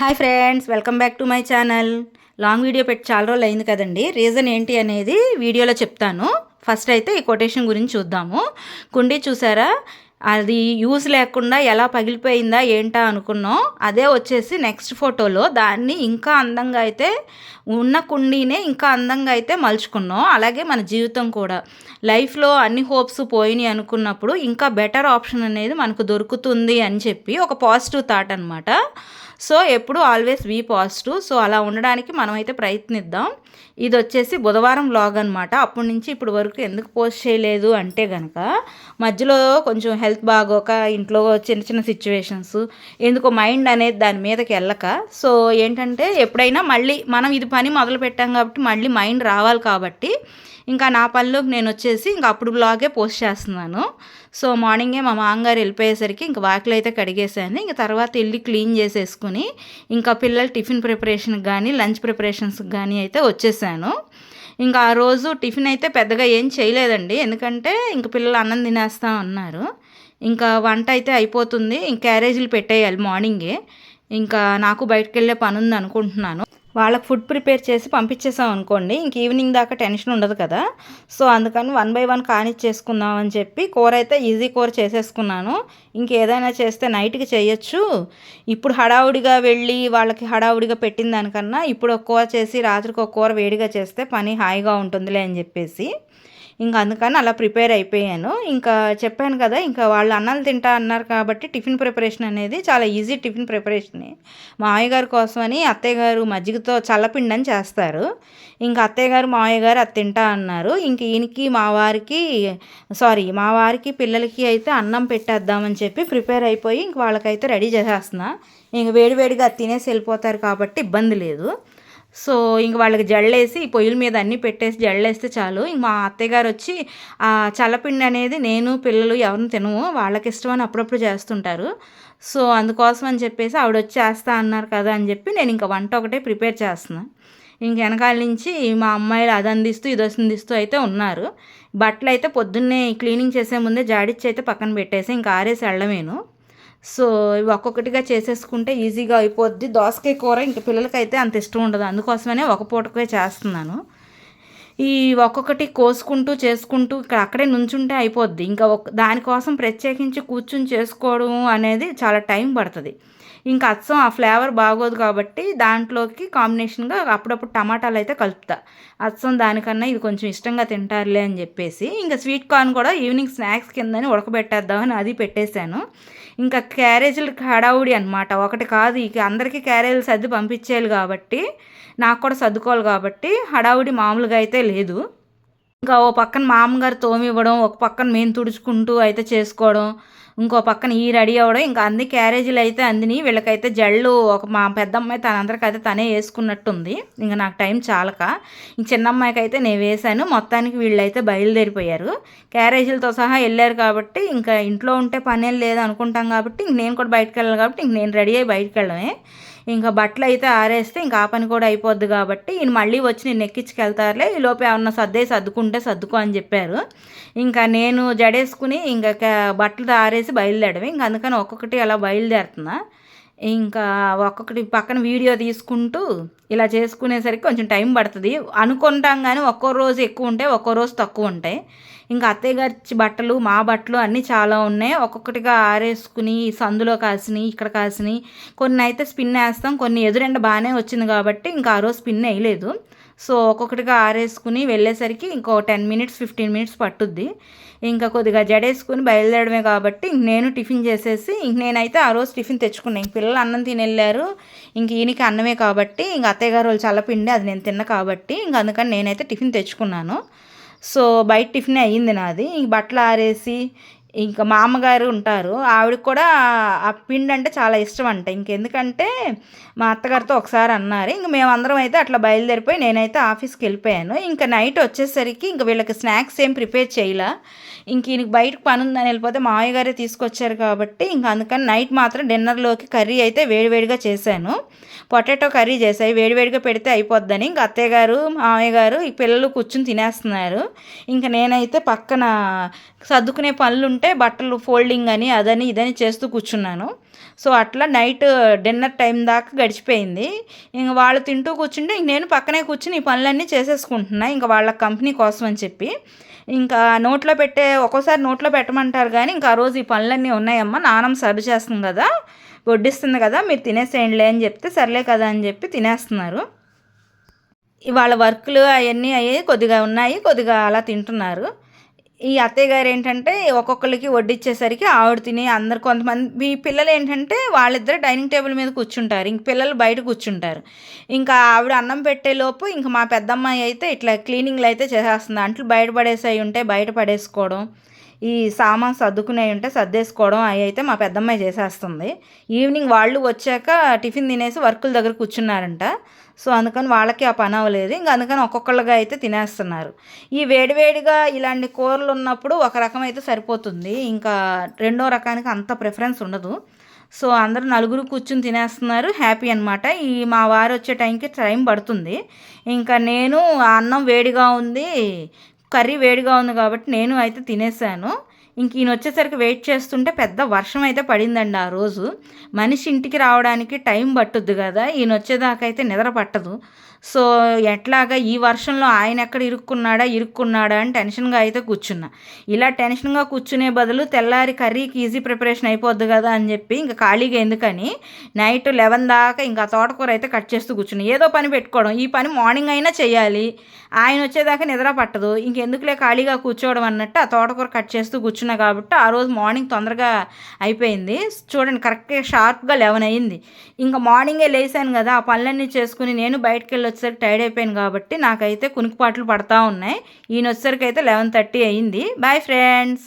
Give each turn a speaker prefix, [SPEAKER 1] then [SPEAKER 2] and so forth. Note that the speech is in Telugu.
[SPEAKER 1] Hi friends welcome back to my channel. Long video పెట్టి చాలా రోజులు అయింది కదండి. రీజన్ ఏంటి అనేది వీడియోలో చెప్తాను. ఫస్ట్ అయితే ఈ కొటేషన్ గురించి చూద్దాము. కుండీ చూసారా? అది యూజ్ లేకుండా ఎలా పగిలిపోయిందా ఏంటా అనుకున్నాం. అదే వచ్చేసి నెక్స్ట్ ఫోటోలో దాన్ని ఇంకా అందంగా అయితే ఉన్న కుండీనే ఇంకా అందంగా అయితే మలుచుకున్నాం. అలాగే మన జీవితం కూడా. లైఫ్లో అన్ని హోప్స్ పోయినాయి అనుకున్నప్పుడు ఇంకా బెటర్ ఆప్షన్ అనేది మనకు దొరుకుతుంది అని చెప్పి ఒక పాజిటివ్ థాట్ అనమాట సో ఎప్పుడు ఆల్వేస్ బీ పాజిటివ్ సో అలా ఉండడానికి మనమైతే ప్రయత్నిద్దాం. ఇది వచ్చేసి బుధవారం బ్లాగ్ అనమాట అప్పటి నుంచి ఇప్పుడు వరకు ఎందుకు పోస్ట్ చేయలేదు అంటే కనుక మధ్యలో కొంచెం హెల్త్ బాగోక ఇంట్లో చిన్న చిన్న సిచ్యువేషన్స్ ఎందుకో మైండ్ అనేది దాని మీదకి వెళ్ళక సో ఏంటంటే ఎప్పుడైనా మళ్ళీ మనం ఇది పని మొదలు పెట్టాం కాబట్టి మళ్ళీ మైండ్ రావాలి కాబట్టి ఇంకా నా పనిలోకి నేను వచ్చేసి ఇంకా అప్పుడు బ్లాగే పోస్ట్ చేస్తున్నాను. సో మార్నింగే మా మామగారు వెళ్ళిపోయేసరికి ఇంకా వాకిలు అయితే కడిగేసాను ఇంకా తర్వాత వెళ్ళి క్లీన్ చేసేసుకుని ఇంకా పిల్లలు టిఫిన్ ప్రిపరేషన్కి కానీ లంచ్ ప్రిపరేషన్స్కి కానీ అయితే వచ్చేసాను. ఇంకా ఆ రోజు టిఫిన్ అయితే పెద్దగా ఏం చేయలేదండి. ఎందుకంటే ఇంక పిల్లలు అన్నం తినేస్తా ఉన్నారు. ఇంకా వంట అయితే అయిపోతుంది. ఇంక క్యారేజీలు పెట్టేయాలి మార్నింగే ఇంకా నాకు బయటకు వెళ్ళే పని ఉంది అనుకుంటున్నాను. వాళ్ళకి ఫుడ్ ప్రిపేర్ చేసి పంపించేసాం అనుకోండి ఇంక ఈవినింగ్ దాకా టెన్షన్ ఉండదు కదా. సో అందుకని వన్ బై వన్ కానిచ్చేసుకుందాం అని చెప్పి కూర అయితే ఈజీ కూర చేసేసుకున్నాను. ఇంకేదైనా చేస్తే నైట్కి చేయొచ్చు. ఇప్పుడు హడావుడిగా వెళ్ళి వాళ్ళకి హడావుడిగా పెట్టిన దానికన్నా ఇప్పుడు ఒక కూర చేసి రాత్రికి ఒక కూర వేడిగా చేస్తే పని హాయిగా ఉంటుందిలే అని చెప్పేసి. ఇంకా అందుకని అలా ప్రిపేర్ అయిపోయాను. ఇంకా చెప్పాను కదా ఇంకా వాళ్ళు అన్నాలు తింటా అన్నారు కాబట్టి టిఫిన్ ప్రిపరేషన్ అనేది చాలా ఈజీ టిఫిన్ ప్రిపరేషన్. మా గారి కోసమని అత్తయ్య గారు మజ్జిగతో చల్లపిండని చేస్తారు. ఇంకా అత్తయ్య గారు మావయ్య గారు అది తింటా అన్నారు. ఇంక ఈయనకి మా వారికి సారీ మా వారికి పిల్లలకి అయితే అన్నం పెట్టేద్దామని చెప్పి ప్రిపేర్ అయిపోయి ఇంక వాళ్ళకైతే రెడీ చేసేస్తున్నా. ఇంక వేడివేడిగా తినేసి వెళ్ళిపోతారు కాబట్టి ఇబ్బంది లేదు. సో ఇంక వాళ్ళకి జల్లేసి పొయ్యిల మీద అన్నీ పెట్టేసి జల్లేస్తే చాలు. ఇంక మా అత్తయ్య గారు వచ్చి ఆ చల్లపిండి అనేది నేను పిల్లలు ఎవరిని తినము వాళ్ళకి ఇష్టమని అప్పుడప్పుడు చేస్తుంటారు. సో అందుకోసం అని చెప్పేసి ఆవిడ వచ్చి చేస్తా అన్నారు కదా అని చెప్పి నేను ఇంకా వంట ఒకటే ప్రిపేర్ చేస్తున్నాను ఇంక వెనకాల నుంచి మా అమ్మాయిలు అది అందిస్తూ ఇది అందిస్తూ అయితే ఉన్నారు. బట్టలు అయితే పొద్దున్నే క్లీనింగ్ చేసే ముందే జాడిచ్చి అయితే పక్కన పెట్టేసి ఇంకా ఆరేసి వెళ్ళమేను సో ఇవి ఒక్కొక్కటిగా చేసేసుకుంటే ఈజీగా అయిపోద్ది. దోసకాయ కూర ఇంక పిల్లలకైతే అంత ఇష్టం ఉండదు. అందుకోసమనే ఒక పూటకే చేస్తున్నాను. ఈ ఒక్కొక్కటి కోసుకుంటూ చేసుకుంటూ ఇక్కడ అక్కడే నుంచుంటే అయిపోద్ది. ఇంకా ఒక దానికోసం ప్రత్యేకించి కూర్చుని చేసుకోవడం అనేది చాలా టైం పడుతుంది. ఇంకా అచ్చం ఆ ఫ్లేవర్ బాగోదు కాబట్టి దాంట్లోకి కాంబినేషన్గా అప్పుడప్పుడు టమాటాలు అయితే కలుపుతా. అచ్చం దానికన్నా ఇది కొంచెం ఇష్టంగా తింటారులే అని చెప్పేసి ఇంకా స్వీట్ కార్న్ కూడా ఈవినింగ్ స్నాక్స్ కిందని ఉడకబెట్టేద్దామని అది పెట్టేశాను. ఇంకా క్యారేజీలు హడావుడి అనమాట ఒకటి కాదు ఇక అందరికీ క్యారేజీలు సర్ది పంపించేయాలి కాబట్టి నాకు కూడా సర్దుకోవాలి కాబట్టి హడావుడి మామూలుగా అయితే లేదు. ఇంకా ఓ పక్కన మామగారు తోమివ్వడం ఒక పక్కన మేము తుడుచుకుంటూ అయితే చేసుకోవడం ఇంకో పక్కన ఈ రెడీ అవ్వడం. ఇంకా అన్ని క్యారేజీలు అయితే అందిని. వీళ్ళకైతే జళ్ళు ఒక మా పెద్దమ్మాయి తనందరికైతే తనే వేసుకున్నట్టుంది. ఇంకా నాకు టైం చాలక. ఇంక చిన్నమ్మాయికి అయితే నేను వేశాను. మొత్తానికి వీళ్ళైతే బయలుదేరిపోయారు. క్యారేజీలతో సహా వెళ్ళారు కాబట్టి ఇంకా ఇంట్లో ఉంటే పనేం లేదు అనుకుంటాం కాబట్టి ఇంక నేను కూడా బయటకు వెళ్ళాలి కాబట్టి ఇంక నేను రెడీ అయ్యి బయటకు వెళ్ళడమే. ఇంకా బట్టలు అయితే ఆరేస్తే ఇంకా ఆ పని కూడా అయిపోద్ది కాబట్టి ఈయన మళ్ళీ వచ్చి నేను ఎక్కించుకెళ్తారులే. ఈ లోపే ఏమన్నా సర్దే సర్దుకుంటే సర్దుకో అని చెప్పారు. ఇంకా నేను జడేసుకుని ఇంకా బట్టలు ఆరేసి బయలుదేరడమే ఇంకా అందుకని ఒక్కొక్కటి అలా బయలుదేరుతున్నా. ఇంకా ఒక్కొక్కటి పక్కన వీడియో తీసుకుంటూ ఇలా చేసుకునేసరికి కొంచెం టైం పడుతుంది. అనుకుంటాం కానీ ఒక్కో రోజు ఎక్కువ ఉంటాయి ఒక్కో రోజు తక్కువ ఉంటాయి. ఇంకా అత్తయ్య గారి బట్టలు మా బట్టలు అన్నీ చాలా ఉన్నాయి. ఒక్కొక్కటిగా ఆరేసుకుని సందులో కాసినాయి ఇక్కడ కాసినాయి కొన్ని అయితే స్పిన్ వేస్తాం కొన్ని ఎదురెండ బాగానే వచ్చింది కాబట్టి ఇంకా ఆ రోజు స్పిన్ వేయలేదు. సో ఒక్కొక్కటిగా ఆరేసుకుని వెళ్ళేసరికి ఇంకో టెన్ మినిట్స్ ఫిఫ్టీన్ మినిట్స్ పట్టుద్ది. ఇంకా కొద్దిగా జడేసుకుని బయలుదేరడమే కాబట్టి నేను టిఫిన్ చేసేసి ఇంక నేనైతే ఆ రోజు టిఫిన్ తెచ్చుకున్నాను ఇంక పిల్లలు అన్నం తిని వెళ్ళారు ఇంక ఈయనకి అన్నమే కాబట్టి ఇంక అత్తయ్య గారు వాళ్ళు చల్లపిండి అది నేను తిన్న కాబట్టి ఇంక అందుకని నేనైతే టిఫిన్ తెచ్చుకున్నాను. సో బయట టిఫిన్ అయ్యింది నాది. ఇంక బట్టలు ఆరేసి ఇంకా మా అమ్మగారు ఉంటారు. ఆవిడకి కూడా ఆ పిండి అంటే చాలా ఇష్టం అంట ఇంకెందుకంటే మా అత్తగారితో ఒకసారి అన్నారు. ఇంక మేమందరం అయితే అట్లా బయలుదేరిపోయి నేనైతే ఆఫీస్కి వెళ్ళిపోయాను. ఇంకా నైట్ వచ్చేసరికి ఇంక వీళ్ళకి స్నాక్స్ ఏం ప్రిపేర్ చేయలే. ఇంక ఈయనకి బయటకు పని ఉందని వెళ్ళిపోతే మామయ్య గారే తీసుకొచ్చారు కాబట్టి ఇంక అందుకని నైట్ మాత్రం డిన్నర్లోకి కర్రీ అయితే వేడివేడిగా చేశాను. పొటాటో కర్రీ చేసాయి వేడివేడిగా పెడితే అయిపోద్దని ఇంక అత్తయ్య గారు మామయ్య గారు ఈ పిల్లలు కూర్చుని తినేస్తున్నారు. ఇంకా నేనైతే పక్కన సర్దుకునే పనులు ఉంటే బట్టలు ఫోల్డింగ్ అని అదని ఇదని చేస్తూ కూర్చున్నాను. సో అట్లా నైట్ డిన్నర్ టైం దాకా గడిచిపోయింది. ఇంక వాళ్ళు తింటూ కూర్చుంటే ఇంక నేను పక్కనే కూర్చుని ఈ పనులన్నీ చేసేసుకుంటున్నా ఇంకా వాళ్ళ కంపెనీ కోసం అని చెప్పి. ఇంకా నోట్లో పెట్టే ఒక్కోసారి నోట్లో పెట్టమంటారు కానీ ఇంకా ఆ రోజు ఈ పనులన్నీ ఉన్నాయమ్మా. నానమ్మ సర్వ్ చేస్తుంది కదా వడ్డిస్తుంది కదా మీరు తినేసేయండిలే అని చెప్తే సర్లే కదా అని చెప్పి తినేస్తున్నారు. ఇవాళ వర్క్లు అవన్నీ అయ్యి కొద్దిగా ఉన్నాయి కొద్దిగా అలా తింటున్నారు. ఈ అత్తయ్య గారు ఏంటంటే ఒక్కొక్కరికి వడ్డిచ్చేసరికి ఆవిడ తిని అందరు కొంతమంది మీ పిల్లలు ఏంటంటే వాళ్ళిద్దరు డైనింగ్ టేబుల్ మీద కూర్చుంటారు. ఇంక పిల్లలు బయట కూర్చుంటారు. ఇంకా ఆవిడ అన్నం పెట్టేలోపు ఇంక మా పెద్దమ్మాయి అయితే ఇట్లా క్లీనింగ్లు అయితే చేసేస్తుంది. అంట్లు బయట పడేసాయి ఉంటే బయట పడేసుకోవడం ఈ సామాన్ సర్దుకునేవి ఉంటే సర్దేసుకోవడం అవి అయితే మా పెద్దమ్మాయి చేసేస్తుంది. ఈవినింగ్ వాళ్ళు వచ్చాక టిఫిన్ తినేసి వర్కుల దగ్గర కూర్చున్నారంట. సో అందుకని వాళ్ళకి ఆ పని అవ్వలేదు. ఇంకా అందుకని ఒక్కొక్కళ్ళగా అయితే తినేస్తున్నారు. ఈ వేడివేడిగా ఇలాంటి కూరలు ఉన్నప్పుడు ఒక రకం అయితే సరిపోతుంది. ఇంకా రెండో రకానికి అంత ప్రిఫరెన్స్ ఉండదు. సో అందరూ నలుగురు కూర్చుని తినేస్తున్నారు. హ్యాపీ అనమాట ఈ మా వారు వచ్చే టైంకి టైం పడుతుంది. ఇంకా నేను అన్నం వేడిగా ఉంది కర్రీ వేడిగా ఉంది కాబట్టి నేను అయితే తినేసాను. ఇంక ఈయన వచ్చేసరికి వెయిట్ చేస్తుంటే పెద్ద వర్షం అయితే పడిందండి ఆ రోజు. మనిషి ఇంటికి రావడానికి టైం పట్టుద్ది కదా ఈయన వచ్చేదాకైతే నిద్ర పట్టదు. సో ఎట్లాగా ఈ వర్షంలో ఆయన ఎక్కడ ఇరుక్కున్నాడా ఇరుక్కున్నాడా అని టెన్షన్గా అయితే కూర్చున్నా. ఇలా టెన్షన్గా కూర్చునే బదులు తెల్లారి కర్రీకి ఈజీ ప్రిపరేషన్ అయిపోద్ది కదా అని చెప్పి ఇంకా ఖాళీగా ఎందుకని నైట్ లెవెన్ దాకా ఇంకా తోటకూర అయితే కట్ చేస్తూ కూర్చున్నా. ఏదో పని పెట్టుకోవడం ఈ పని మార్నింగ్ అయినా చేయాలి. ఆయన వచ్చేదాకా నిద్ర పట్టదు. ఇంకెందుకులే ఖాళీగా కూర్చోవడం అన్నట్టు ఆ తోటకూర కట్ చేస్తూ కూర్చున్నా కాబట్టి ఆ రోజు మార్నింగ్ తొందరగా అయిపోయింది. చూడండి కరెక్ట్గా షార్ప్గా లెవెన్ అయింది. ఇంకా మార్నింగే లేసాను కదా ఆ పనులన్నీ చేసుకుని నేను బయటకు వెళ్ళి వచ్చేసరికి టైర్డ్ అయిపోయాను కాబట్టి నాకైతే కునికిపాట్లు పడతా ఉన్నాయి. ఈయన వచ్చేసరికి అయితే లెవెన్ థర్టీ అయింది. Bye friends